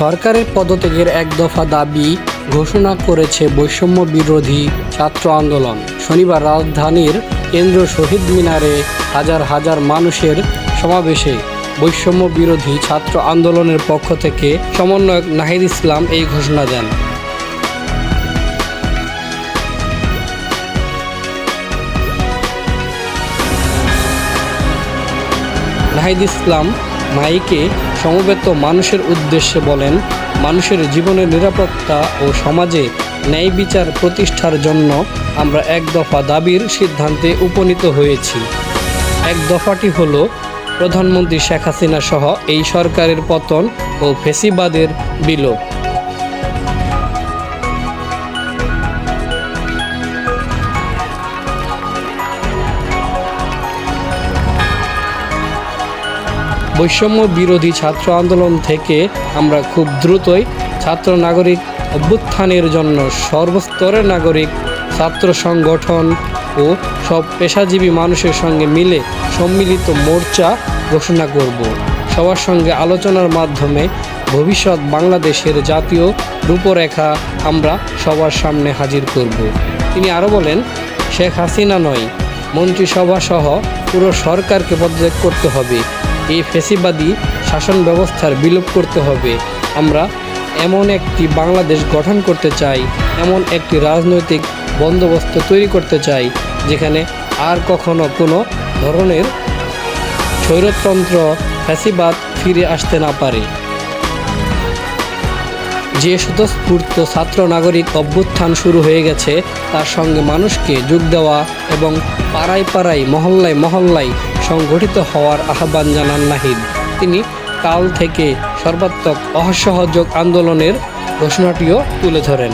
সরকারের পদত্যাগের এক দফা দাবি ঘোষণা করেছে বৈষম্য বিরোধী ছাত্র আন্দোলন। শনিবার রাজধানীর কেন্দ্র শহীদ মিনারে হাজার হাজার মানুষের সমাবেশে বৈষম্য বিরোধী ছাত্র আন্দোলনের পক্ষ থেকে সমন্বয়ক নাহিদ ইসলাম এই ঘোষণা দেন। নাহিদ ইসলাম মাইকে সমবেত মানুষের উদ্দেশ্যে বলেন, মানুষের জীবনের নিরাপত্তা ও সমাজে ন্যায় বিচার প্রতিষ্ঠার জন্য আমরা এক দফা দাবির সিদ্ধান্তে উপনীত হয়েছি। এক দফাটি হল, প্রধানমন্ত্রী শেখ হাসিনা সহ এই সরকারের পতন ও ফেসিবাদের বিলোপ। বৈষম্য বিরোধী ছাত্র আন্দোলন থেকে আমরা খুব দ্রুতই ছাত্র নাগরিক অভ্যুত্থানের জন্য সর্বস্তরের নাগরিক, ছাত্র সংগঠন ও সব পেশাজীবী মানুষের সঙ্গে মিলে সম্মিলিত মোর্চা ঘোষণা করব। সবার সঙ্গে আলোচনার মাধ্যমে ভবিষ্যৎ বাংলাদেশের জাতীয় রূপরেখা আমরা সবার সামনে হাজির করব। তিনি আরও বলেন, শেখ হাসিনা নয় মন্ত্রিসভা সহ পুরো সরকারকে পদত্যাগ করতে হবে। এই ফেসিবাদী শাসন ব্যবস্থার বিলোপ করতে হবে। আমরা এমন একটি বাংলাদেশ গঠন করতে চাই, এমন একটি রাজনৈতিক বন্দোবস্ত তৈরি করতে চাই, যেখানে আর কখনো কোনো ধরনের স্বৈরতন্ত্র ফ্যাসিবাদ ফিরে আসতে না পারে। যে স্বতঃস্ফূর্ত ছাত্র নাগরিক অভ্যুত্থান শুরু হয়ে গেছে, তার সঙ্গে মানুষকে যোগ দেওয়া এবং পাড়ায় পাড়ায়, মহল্লায় মহল্লায় সংগঠিত হওয়ার আহ্বান জানান নাহিদ। তিনি কাল থেকে সর্বাত্মক অসহযোগ আন্দোলনের ঘোষণাটিও তুলে ধরেন।